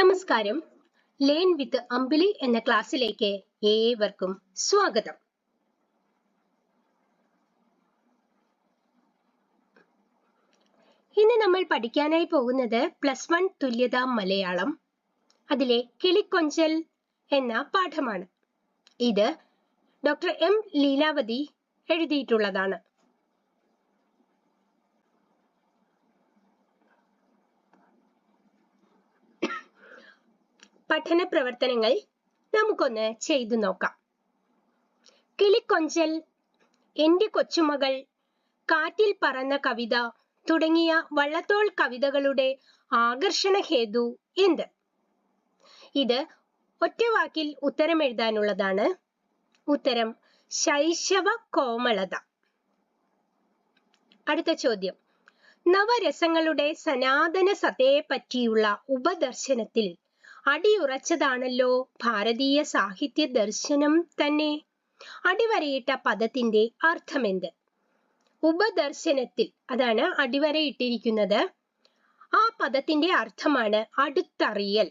നമസ്കാരം. Learn with അമ്പിളി എന്ന ക്ലാസ്സിലേക്ക് ഏവർക്കും സ്വാഗതം. ഇന്ന് നമ്മൾ പഠിക്കാനായി പോകുന്നത് പ്ലസ് വൺ തുല്യത മലയാളം അതിലെ കിളിക്കൊഞ്ചൽ എന്ന പാഠമാണ്. ഇത് ഡോക്ടർ എം ലീലാവതി എഴുതിയിട്ടുള്ളതാണ്. പഠന പ്രവർത്തനങ്ങൾ നമുക്കൊന്ന് ചെയ്തു നോക്കാം. കിളിക്കൊഞ്ചൽ എന്റെ കൊച്ചുമകൾ കാറ്റിൽ പറന്ന കവിത തുടങ്ങിയ വള്ളത്തോൾ കവിതകളുടെ ആകർഷണ ഹേതു എന്ത്? ഇത് ഒറ്റ വാക്കിൽ ഉത്തരം എഴുതാനുള്ളതാണ് ഉത്തരം ശൈശവ കോമളത അടുത്ത ചോദ്യം. നവരസങ്ങളുടെ സനാതന സതയെ പറ്റിയുള്ള ഉപദർശനത്തിൽ അടിയുറച്ചതാണല്ലോ ഭാരതീയ സാഹിത്യ ദർശനം തന്നെ. അടിവരയിട്ട പദത്തിന്റെ അർത്ഥമെന്ത്? ഉപദർശനത്തിൽ അതാണ് അടിവരയിട്ടിരിക്കുന്നത്. ആ പദത്തിന്റെ അർത്ഥമാണ് അടുത്തറിയൽ.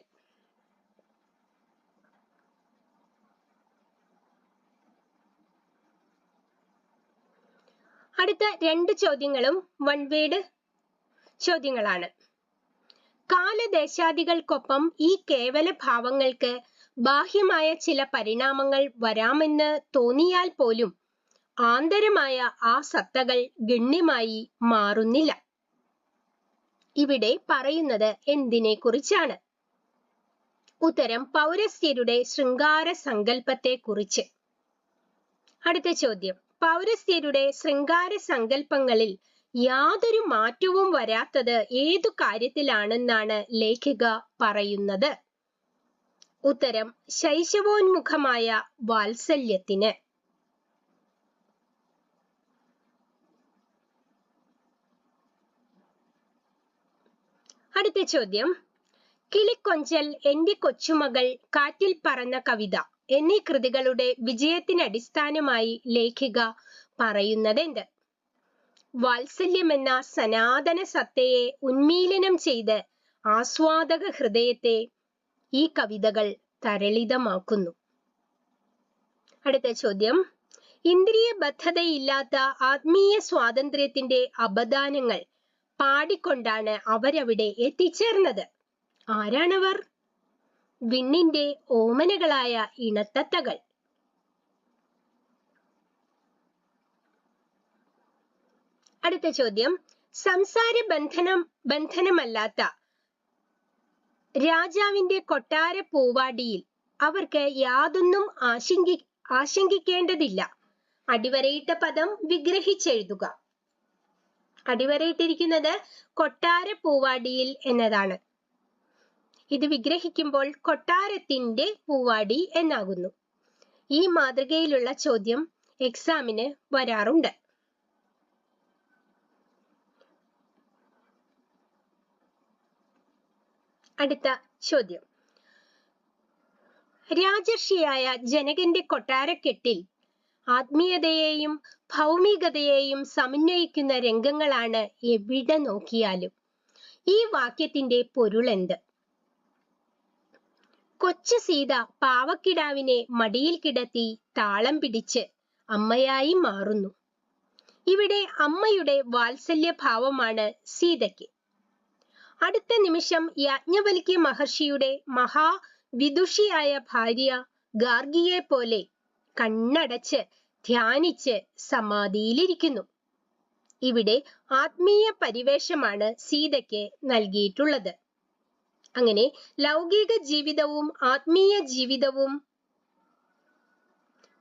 അടുത്ത രണ്ട് ചോദ്യങ്ങളും വൺ വേഡ് ചോദ്യങ്ങളാണ്. കാലദേശാദികൾക്കൊപ്പം ഈ കേവല ഭാവങ്ങൾക്ക് ബാഹ്യമായ ചില പരിണാമങ്ങൾ വരാമെന്ന് തോന്നിയാൽ പോലും ആന്തരമായ ആ സത്തകൾ ഗണ്യമായി മാറുന്നില്ല. ഇവിടെ പറയുന്നത് എന്തിനെ കുറിച്ചാണ് ഉത്തരം പൗരസ്ത്യരുടെ ശൃംഗാര സങ്കല്പത്തെ കുറിച്ച് അടുത്ത ചോദ്യം പൗരസ്ത്യരുടെ ശൃംഗാര സങ്കല്പങ്ങളിൽ യാതൊരു മാറ്റവും വരാത്തത് ഏതു കാര്യത്തിലാണെന്നാണ് ലേഖിക പറയുന്നത്. ഉത്തരം ശൈശവോന്മുഖമായ വാത്സല്യത്തിന്. അടുത്ത ചോദ്യം കിളിക്കൊഞ്ചൽ എന്റെ കൊച്ചുമകൾ കാറ്റിൽ പറന്ന കവിത എന്നീ കൃതികളുടെ വിജയത്തിന് അടിസ്ഥാനമായി ലേഖിക പറയുന്നതെന്ത്? വാത്സല്യമെന്ന സനാതന സത്തയെ ഉന്മീലനം ചെയ്ത് ആസ്വാദക ഹൃദയത്തെ ഈ കവിതകൾ തരളിതമാക്കുന്നു. അടുത്ത ചോദ്യം. ഇന്ദ്രിയ ബദ്ധതയില്ലാത്ത ആത്മീയ സ്വാതന്ത്ര്യത്തിന്റെ അപദാനങ്ങൾ പാടിക്കൊണ്ടാണ് അവരവിടെ എത്തിച്ചേർന്നത്. ആരാണവർ? വിണ്ണിന്റെ ഓമനകളായ ഇണത്തത്തകൾ. അടുത്ത ചോദ്യം. സംസാര ബന്ധനം ബന്ധനമല്ലാത്ത രാജാവിന്റെ കൊട്ടാര പൂവാടിയിൽ അവർക്ക് യാതൊന്നും ആശങ്കി ആശങ്കിക്കേണ്ടതില്ല. അടിവരയിട്ട പദം വിഗ്രഹിച്ചെഴുതുക. അടിവരയിട്ടിരിക്കുന്നത് കൊട്ടാര പൂവാടിയിൽ എന്നതാണ്. ഇത് വിഗ്രഹിക്കുമ്പോൾ കൊട്ടാരത്തിന്റെ പൂവാടി എന്നാകുന്നു. ഈ മാതൃകയിലുള്ള ചോദ്യം എക്സാമിന് വരാറുണ്ട്. അടുത്ത ചോദ്യം. രാജർഷിയായ ജനകന്റെ കൊട്ടാരക്കെട്ടിൽ ആത്മീയതയെയും ഭൗമികതയെയും സമന്വയിക്കുന്ന രംഗങ്ങളാണ് എവിടെ നോക്കിയാലും. ഈ വാക്യത്തിന്റെ പൊരുളെന്ത് കൊച്ചു സീത പാവക്കിടാവിനെ മടിയിൽ കിടത്തി താളം പിടിച്ച് അമ്മയായി മാറുന്നു. ഇവിടെ അമ്മയുടെ വാത്സല്യ ഭാവമാണ് സീതയ്ക്ക്. അടുത്ത നിമിഷം യാജ്ഞവൽക്യ മഹർഷിയുടെ മഹാ വിദുഷിയായ ഭാര്യ ഗാർഗിയെ പോലെ കണ്ണടച്ച് ധ്യാനിച്ച് സമാധിയിലിരിക്കുന്നു. ഇവിടെ ആത്മീയ പരിവേഷമാണ് സീതയ്ക്ക് നൽകിയിട്ടുള്ളത്. അങ്ങനെ ലൗകിക ജീവിതവും ആത്മീയ ജീവിതവും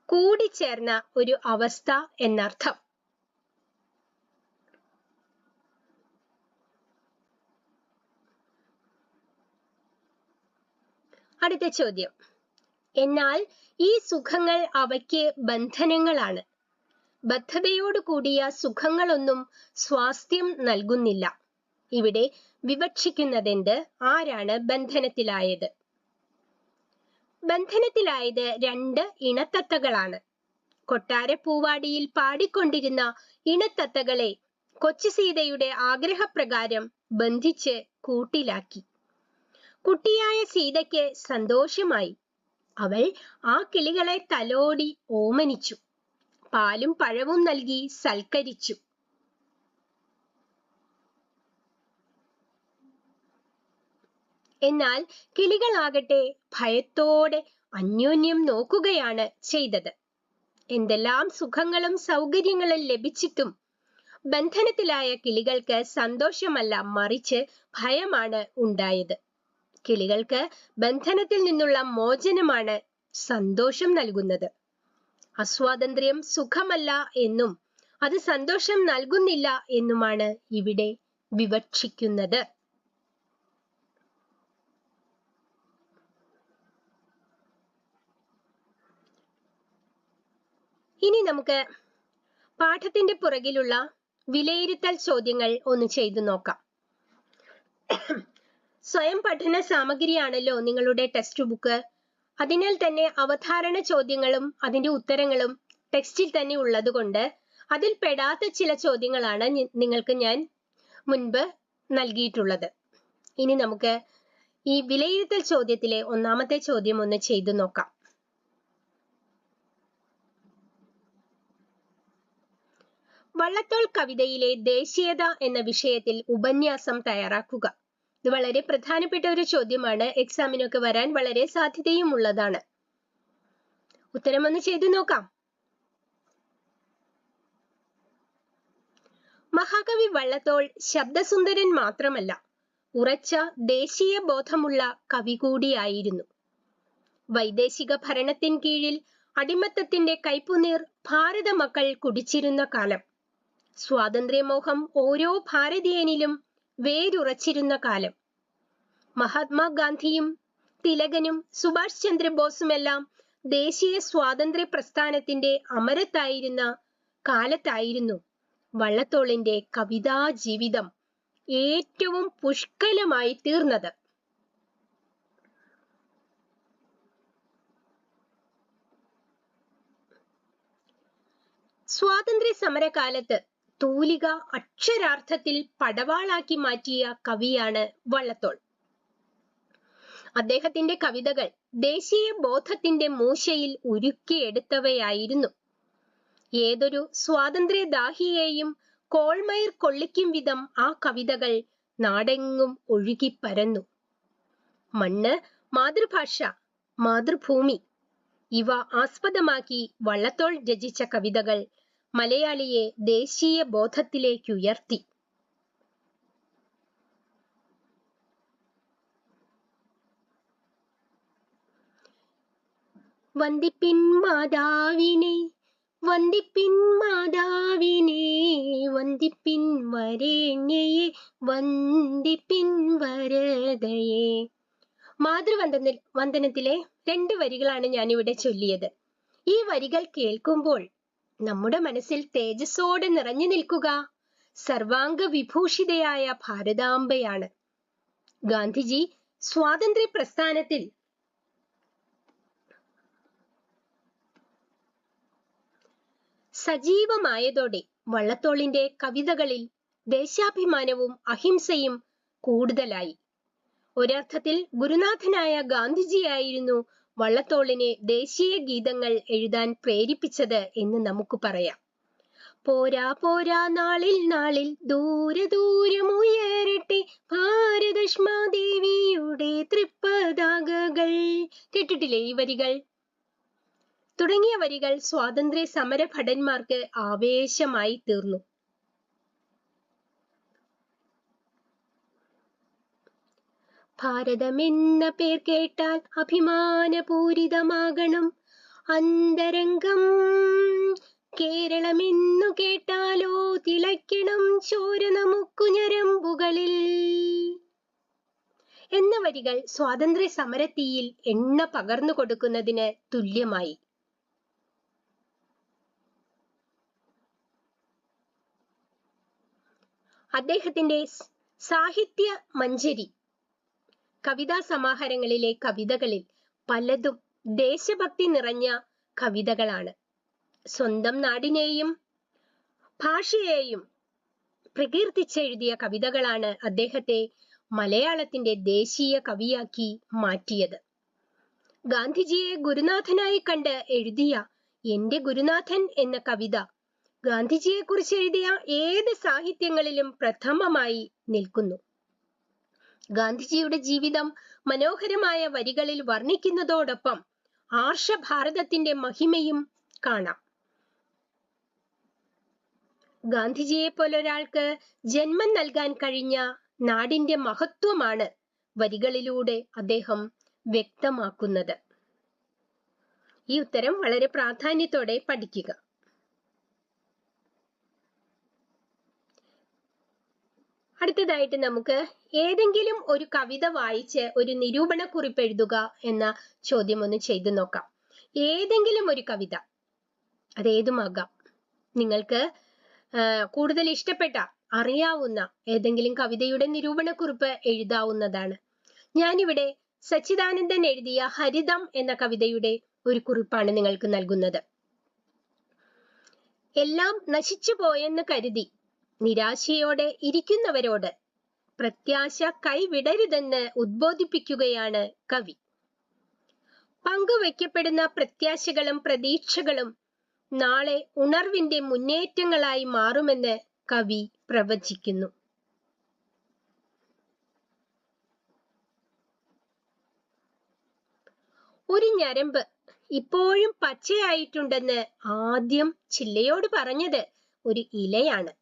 കൂടിച്ചേർന്ന ഒരു അവസ്ഥ എന്നർത്ഥം. അടുത്ത ചോദ്യം. എന്നാൽ ഈ സുഖങ്ങൾ അവയ്ക്ക് ബന്ധനങ്ങളാണ്. ബദ്ധതയോട് കൂടിയ സുഖങ്ങളൊന്നും സ്വാസ്ഥ്യം നൽകുന്നില്ല. ഇവിടെ വിവക്ഷിക്കുന്നതെന്ത്? ആരാണ് ബന്ധനത്തിലായത്? ബന്ധനത്തിലായത് രണ്ട് ഇണത്തത്തകളാണ്. കൊട്ടാര പൂവാടിയിൽ പാടിക്കൊണ്ടിരുന്ന ഇണത്തത്തകളെ കൊച്ചു സീതയുടെ ആഗ്രഹപ്രകാരം ബന്ധിച്ച് കൂട്ടിലാക്കി. കുട്ടിയായ സീതയ്ക്ക് സന്തോഷമായി. അവൾ ആ കിളികളെ തലോടി ഓമനിച്ചു. പാലും പഴവും നൽകി സൽക്കരിച്ചു. എന്നാൽ കിളികളാകട്ടെ ഭയത്തോടെ അന്യോന്യം നോക്കുകയാണ് ചെയ്തത്. എന്തെല്ലാം സുഖങ്ങളും സൗകര്യങ്ങളും ലഭിച്ചിട്ടും ബന്ധനത്തിലായ കിളികൾക്ക് സന്തോഷമല്ല മറിച്ച് ഭയമാണ് ഉണ്ടായത്. കിളികൾക്ക് ബന്ധനത്തിൽ നിന്നുള്ള മോചനമാണ് സന്തോഷം നൽകുന്നത്. അസ്വാതന്ത്ര്യം സുഖമല്ല എന്നും അത് സന്തോഷം നൽകുന്നില്ല എന്നുമാണ് ഇവിടെ വിവക്ഷിക്കുന്നത്. ഇനി നമുക്ക് പാഠത്തിന്റെ പുറകിലുള്ള വിലയിരുത്തൽ ചോദ്യങ്ങൾ ഒന്ന് ചെയ്തു നോക്കാം. സ്വയം പഠന സാമഗ്രിയാണല്ലോ നിങ്ങളുടെ ടെക്സ്റ്റ് ബുക്ക് അതിനാൽ തന്നെ അവധാരണ ചോദ്യങ്ങളും അതിന്റെ ഉത്തരങ്ങളും ടെക്സ്റ്റിൽ തന്നെ ഉള്ളതുകൊണ്ട് അതിൽ പെടാത്ത ചില ചോദ്യങ്ങളാണ് നിങ്ങൾക്ക് ഞാൻ മുൻപ് നൽകിയിട്ടുള്ളത്. ഇനി നമുക്ക് ഈ വിലയിരുത്തൽ ചോദ്യത്തിലെ ഒന്നാമത്തെ ചോദ്യം ഒന്ന് ചെയ്തു നോക്കാം. വള്ളത്തോൾ കവിതയിലെ ദേശീയത എന്ന വിഷയത്തിൽ ഉപന്യാസം തയ്യാറാക്കുക. ഇത് വളരെ പ്രധാനപ്പെട്ട ഒരു ചോദ്യമാണ്. എക്സാമിനൊക്കെ വരാൻ വളരെ സാധ്യതയും ഉള്ളതാണ് ഉത്തരം ഒന്ന് ചെയ്തു നോക്കാം. മഹാകവി വള്ളത്തോൾ ശബ്ദസുന്ദരൻ മാത്രമല്ല ഉറച്ച ദേശീയ ബോധമുള്ള കവി കൂടിയായിരുന്നു. വൈദേശിക ഭരണത്തിൻ കീഴിൽ അടിമത്തത്തിന്റെ കൈപ്പുനീർ ഭാരത മക്കൾ കുടിച്ചിരുന്ന കാലം. സ്വാതന്ത്ര്യമോഹം ഓരോ ഭാരതീയനിലും വേരുറച്ചിരുന്ന കാലം. മഹാത്മാഗാന്ധിയും തിലകനും സുഭാഷ് ചന്ദ്രബോസുമെല്ലാം ദേശീയ സ്വാതന്ത്ര്യ പ്രസ്ഥാനത്തിന്റെ അമരത്തായിരുന്ന കാലത്തായിരുന്നു വള്ളത്തോളിന്റെ കവിതാ ജീവിതം ഏറ്റവും പുഷ്കലമായി തീർന്നത്. സ്വാതന്ത്ര്യ സമരകാലത്ത് തൂലിക അക്ഷരാർത്ഥത്തിൽ പടവാളാക്കി മാറ്റിയ കവിയാണ് വള്ളത്തോൾ. അദ്ദേഹത്തിന്റെ കവിതകൾ ദേശീയ ബോധത്തിന്റെ മൂശയിൽ ഉരുക്കിയെടുത്തവയായിരുന്നു. ഏതൊരു സ്വാതന്ത്ര്യദാഹിയെയും കോൾമയർ കൊള്ളിക്കും വിധം ആ കവിതകൾ നാടെങ്ങും ഒഴുകി പരന്നു മണ്ണ് മാതൃഭാഷ മാതൃഭൂമി ഇവ ആസ്പദമാക്കി വള്ളത്തോൾ രചിച്ച കവിതകൾ മലയാളിയെ ദേശീയ ബോധത്തിലേക്കുയർത്തി. വന്ദിപ്പിൻ മാതാവിനെ വന്ദിപ്പിൻ മാതാവിനെ വന്ദിപ്പിൻ വരേണ്യയെ വന്ദിപ്പിൻ വരതയെ മാതൃവന്ദന വന്ദനത്തിലെ രണ്ട് വരികളാണ് ഞാനിവിടെ ചൊല്ലിയത്. ഈ വരികൾ കേൾക്കുമ്പോൾ നമ്മുടെ മനസ്സിൽ തേജസ്സോടെ നിറഞ്ഞു നിൽക്കുക സർവാംഗ വിഭൂഷിതയായ ഭാരതാംബയാണ്. ഗാന്ധിജി സ്വാതന്ത്ര്യ പ്രസ്ഥാനത്തിൽ സജീവമായതോടെ വള്ളത്തോളിന്റെ കവിതകളിൽ ദേശാഭിമാനവും അഹിംസയും കൂടുതലായി. ഒരർത്ഥത്തിൽ ഗുരുനാഥനായ ഗാന്ധിജിയായിരുന്നു വള്ളത്തോളിനെ ദേശീയ ഗീതങ്ങൾ എഴുതാൻ പ്രേരിപ്പിച്ചത് എന്ന് നമുക്ക് പറയാം. പോരാ പോരാ നാളിൽ നാളിൽ ദൂരെ ദൂരമുയരട്ടെ ഭാരതഷ്മാദേവിയുടെ തൃപ്പതാകകൾ. കേട്ടിട്ടില്ലേ ഈ വരികൾ? തുടങ്ങിയ വരികൾ സ്വാതന്ത്ര്യ സമര ഭടന്മാർക്ക് ആവേശമായി തീർന്നു. ഭാരതമെന്ന പേർ കേട്ടാൽ അഭിമാനപൂരിതമാകണം. അന്തരംഗം കേരളമെന്നു കേട്ടാലോ തിളയ്ക്കണം ചോര നമുക്കു ഞരമ്പുകളിൽ എന്ന വരികൾ സ്വാതന്ത്ര്യ സമരത്തീയിൽ എണ്ണ പകർന്നു കൊടുക്കുന്നതിന് തുല്യമായി. അദ്ദേഹത്തിന്റെ സാഹിത്യ മഞ്ജരി കവിതാ സമാഹാരങ്ങളിലെ കവിതകളിൽ പലതും ദേശഭക്തി നിറഞ്ഞ കവിതകളാണ്. സ്വന്തം നാടിനെയും ഭാഷയെയും പ്രകീർത്തിച്ചെഴുതിയ കവിതകളാണ് അദ്ദേഹത്തെ മലയാളത്തിന്റെ ദേശീയ കവിയാക്കി മാറ്റിയത്. ഗാന്ധിജിയെ ഗുരുനാഥനായി കണ്ട് എഴുതിയ എന്റെ ഗുരുനാഥൻ എന്ന കവിത ഗാന്ധിജിയെ കുറിച്ച് എഴുതിയ ഏത് സാഹിത്യങ്ങളിലും പ്രഥമമായി നിൽക്കുന്നു. ഗാന്ധിജിയുടെ ജീവിതം മനോഹരമായ വരികളിൽ വർണിക്കുന്നതോടൊപ്പം ആർഷഭാരതത്തിന്റെ മഹിമയും കാണാം. ഗാന്ധിജിയെ പോലൊരാൾക്ക് ജന്മം നൽകാൻ കഴിഞ്ഞ നാടിന്റെ മഹത്വമാണ് വരികളിലൂടെ അദ്ദേഹം വ്യക്തമാക്കുന്നത്. ഈ ഉത്തരം വളരെ പ്രാധാന്യത്തോടെ പഠിക്കുക. അടുത്തതായിട്ട് നമുക്ക് ഏതെങ്കിലും ഒരു കവിത വായിച്ച് ഒരു നിരൂപണ കുറിപ്പ് എഴുതുക എന്ന ചോദ്യം ഒന്ന് ചെയ്തു നോക്കാം. ഏതെങ്കിലും ഒരു കവിത അതേതുമാകാം നിങ്ങൾക്ക് കൂടുതൽ ഇഷ്ടപ്പെട്ട അറിയാവുന്ന ഏതെങ്കിലും കവിതയുടെ നിരൂപണ കുറിപ്പ് എഴുതാവുന്നതാണ്. ഞാനിവിടെ സച്ചിദാനന്ദൻ എഴുതിയ ഹരിതം എന്ന കവിതയുടെ ഒരു കുറിപ്പാണ് നിങ്ങൾക്ക് നൽകുന്നത്. എല്ലാം നശിച്ചു പോയെന്ന് കരുതി നിരാശയോടെ ഇരിക്കുന്നവരോട് പ്രത്യാശ കൈവിടരുതെന്ന് ഉദ്ബോധിപ്പിക്കുകയാണ് കവി. പങ്കുവയ്ക്കപ്പെടുന്ന പ്രത്യാശകളും പ്രതീക്ഷകളും നാളെ ഉണർവിന്റെ മുന്നേറ്റങ്ങളായി മാറുമെന്ന് കവി പ്രവചിക്കുന്നു. ഒരു ഞരമ്പ് ഇപ്പോഴും പച്ചയായിട്ടുണ്ടെന്ന് ആദ്യം ചില്ലയോട് പറഞ്ഞത് ഒരു ഇലയാണ്.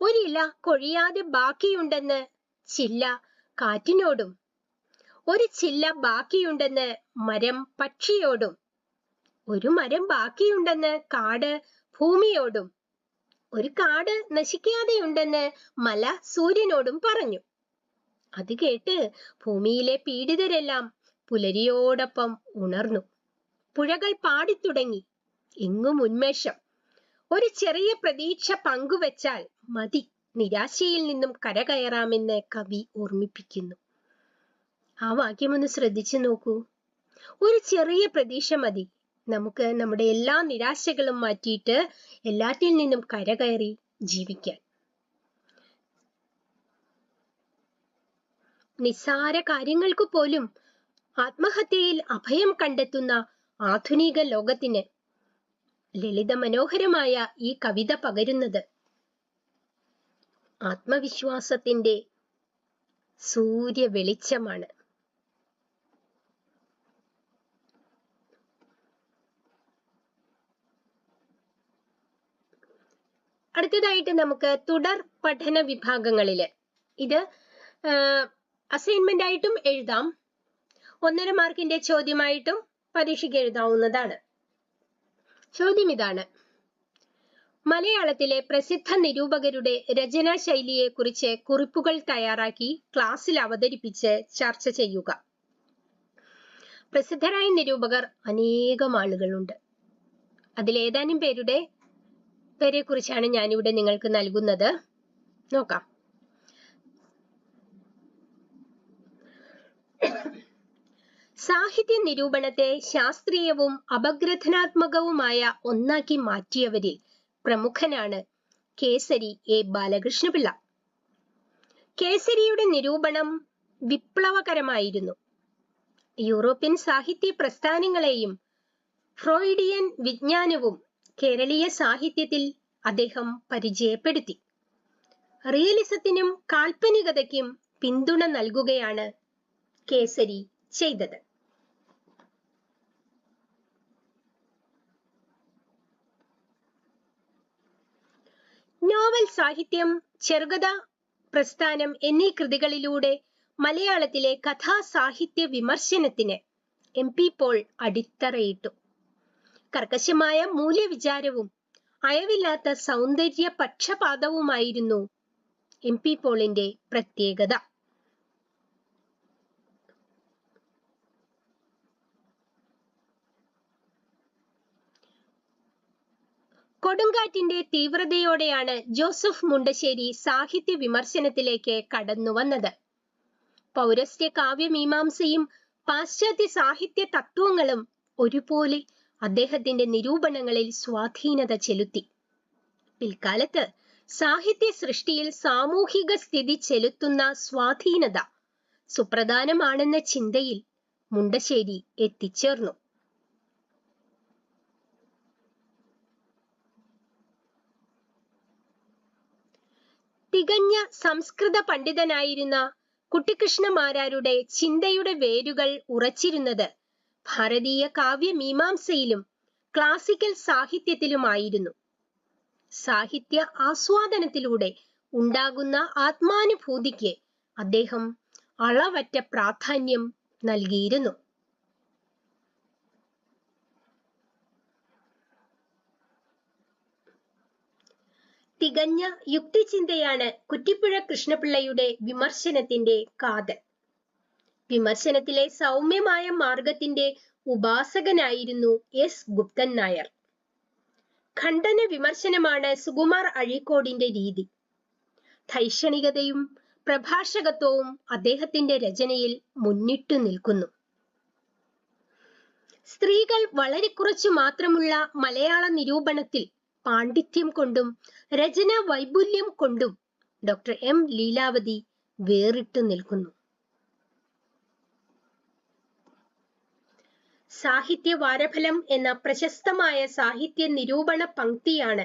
ഒരില കൊഴിയാതെ ബാക്കിയുണ്ടെന്ന് ചില്ല കാറ്റിനോടും. ഒരു ചില്ല ബാക്കിയുണ്ടെന്ന് മരം പക്ഷിയോടും. ഒരു മരം ബാക്കിയുണ്ടെന്ന് കാട് ഭൂമിയോടും. ഒരു കാട് നശിക്കാതെയുണ്ടെന്ന് മല സൂര്യനോടും പറഞ്ഞു. അത് കേട്ട് ഭൂമിയിലെ പീഡിതരെല്ലാം പുലരിയോടൊപ്പം ഉണർന്നു. പുഴകൾ പാടിത്തുടങ്ങി. എങ്ങും ഉന്മേഷം. ഒരു ചെറിയ പ്രതീക്ഷ പങ്കുവച്ചാൽ മതി. നിരാശയിൽ നിന്നും കരകയറാമെന്ന് കവി ഓർമ്മിപ്പിക്കുന്നു. ആ വാക്യമൊന്ന് ശ്രദ്ധിച്ചു നോക്കൂ. ഒരു ചെറിയ പ്രതീക്ഷ മതി. നമുക്ക് നമ്മുടെ എല്ലാ നിരാശകളും മാറ്റിയിട്ട് എല്ലാറ്റിൽ നിന്നും കരകയറി ജീവിക്കാൻ. നിസ്സാര കാര്യങ്ങൾക്ക് പോലും ആത്മഹത്യയിൽ അഭയം കണ്ടെത്തുന്ന ആധുനിക ലോകത്തിന് ലളിത മനോഹരമായ ഈ കവിത പകരുന്നത് ആത്മവിശ്വാസത്തിന്റെ സൂര്യ വെളിച്ചമാണ്. അടുത്തതായിട്ട് നമുക്ക് തുടർ പഠന വിഭാഗങ്ങളിൽ. ഇത് അസൈൻമെന്റ് ആയിട്ടും എഴുതാം. ഒന്നര മാർക്കിന്റെ ചോദ്യമായിട്ടും പരീക്ഷയ്ക്ക് എഴുതാവുന്നതാണ്. ചോദ്യം ഇതാണ്. മലയാളത്തിലെ പ്രസിദ്ധ നിരൂപകരുടെ രചനാ ശൈലിയെ കുറിച്ച് കുറിപ്പുകൾ തയ്യാറാക്കി ക്ലാസ്സിൽ അവതരിപ്പിച്ച് ചർച്ച ചെയ്യുക. പ്രസിദ്ധരായ നിരൂപകർ അനേകം ആളുകളുണ്ട്. അതിലേതാനും പേരുടെ പേരെ കുറിച്ചാണ് ഞാനിവിടെ നിങ്ങൾക്ക് നൽകുന്നത്. നോക്കാം. സാഹിത്യ നിരൂപണത്തെ ശാസ്ത്രീയവും അപഗ്രഥനാത്മകവുമായ ഒന്നാക്കി മാറ്റിയവരിൽ പ്രമുഖനാണ് കേസരി എ ബാലകൃഷ്ണപിള്ള. കേസരിയുടെ നിരൂപണം വിപ്ലവകരമായിരുന്നു. യൂറോപ്യൻ സാഹിത്യ പ്രസ്ഥാനങ്ങളെയും ഫ്രോയിഡിയൻ വിജ്ഞാനവും കേരളീയ സാഹിത്യത്തിൽ അദ്ദേഹം പരിചയപ്പെടുത്തി. റിയലിസത്തിനും കാൽപ്പനികതയ്ക്കും പിന്തുണ നൽകുകയാണ് കേസരി ചെയ്തത്. നോവൽ സാഹിത്യം ചെറുകഥ പ്രസ്ഥാനം എന്നീ കൃതികളിലൂടെ മലയാളത്തിലെ കഥാസാഹിത്യ വിമർശനത്തിന് എം പി പോൾ അടിത്തറയിട്ടു. കർക്കശമായ മൂല്യവിചാരവും അയവില്ലാത്ത സൗന്ദര്യ പക്ഷപാതവുമായിരുന്നു എം പി പോളിന്റെ പ്രത്യേകത. കൊടുങ്കാറ്റിന്റെ തീവ്രതയോടെയാണ് ജോസഫ് മുണ്ടശ്ശേരി സാഹിത്യ വിമർശനത്തിലേക്ക് കടന്നുവന്നത് പൗരസ്ത്യ കാവ്യമീമാംസയും പാശ്ചാത്യ സാഹിത്യ തത്വങ്ങളും ഒരുപോലെ അദ്ദേഹത്തിന്റെ നിരൂപണങ്ങളിൽ സ്വാധീനത ചെലുത്തി. പിൽക്കാലത്ത് സാഹിത്യ സൃഷ്ടിയിൽ സാമൂഹിക സ്ഥിതി ചെലുത്തുന്ന സ്വാധീനത സുപ്രധാനമാണെന്ന ചിന്തയിൽ മുണ്ടശ്ശേരി എത്തിച്ചേർന്നു. തികഞ്ഞ സംസ്കൃത പണ്ഡിതനായിരുന്ന കുട്ടിക്കൃഷ്ണമാരാരുടെ ചിന്തയുടെ വേരുകൾ ഉറച്ചിരുന്നത് ഭാരതീയ കാവ്യമീമാംസയിലും ക്ലാസിക്കൽ സാഹിത്യത്തിലുമായിരുന്നു. സാഹിത്യ ആസ്വാദനത്തിലൂടെ ഉണ്ടാകുന്ന ആത്മാനുഭൂതിക്ക് അദ്ദേഹം അളവറ്റ പ്രാധാന്യം നൽകിയിരുന്നു. തികഞ്ഞ യുക്തിചിന്തയാണ് കുറ്റിപ്പുഴ കൃഷ്ണപിള്ളയുടെ വിമർശനത്തിന്റെ കാതൽ. വിമർശനത്തിലെ സൗമ്യമായ മാർഗത്തിന്റെ ഉപാസകനായിരുന്നു എസ് ഗുപ്തൻ നായർ. ഖണ്ഡന വിമർശനമാണ് സുകുമാർ അഴീക്കോടിന്റെ രീതി. ധൈഷണികതയും പ്രഭാഷകത്വവും അദ്ദേഹത്തിന്റെ രചനയിൽ മുന്നിട്ടു നിൽക്കുന്നു. സ്ത്രീകൾ വളരെ കുറച്ചു മാത്രമുള്ള മലയാള നിരൂപണത്തിൽ പാണ്ഡിത്യം കൊണ്ടും രചന വൈപുല്യം കൊണ്ടും ഡോക്ടർ എം ലീലാവതി വേറിട്ട് നിൽക്കുന്നു. സാഹിത്യ വാരഫലം എന്ന പ്രശസ്തമായ സാഹിത്യ നിരൂപണ പങ്ക്തിയാണ്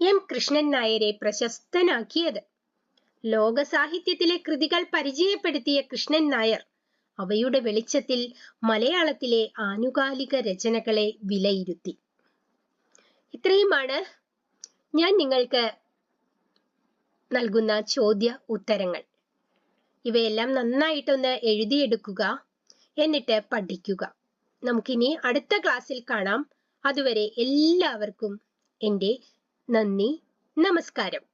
എം കൃഷ്ണൻ നായരെ പ്രശസ്തനാക്കിയത്. ലോക സാഹിത്യത്തിലെ കൃതികൾ പരിചയപ്പെടുത്തിയ കൃഷ്ണൻ നായർ അവയുടെ വെളിച്ചത്തിൽ മലയാളത്തിലെ ആനുകാലിക രചനകളെ വിലയിരുത്തി. ഇത്രയുമാണ് ഞാൻ നിങ്ങൾക്ക് നൽകുന്ന ചോദ്യ ഉത്തരങ്ങൾ. ഇവയെല്ലാം നന്നായിട്ടൊന്ന് എഴുതിയെടുക്കുക എന്നിട്ട് പഠിക്കുക. നമുക്കിനി അടുത്ത ക്ലാസ്സിൽ കാണാം. അതുവരെ എല്ലാവർക്കും എന്റെ നന്ദി നമസ്കാരം.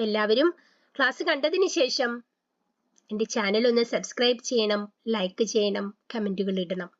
എല്ലാവരും ക്ലാസ് കണ്ടതിന് ശേഷം എന്റെ ചാനൽ ഒന്ന് സബ്സ്ക്രൈബ് ചെയ്യണം ലൈക്ക് ചെയ്യണം കമന്റുകൾ ഇടണം.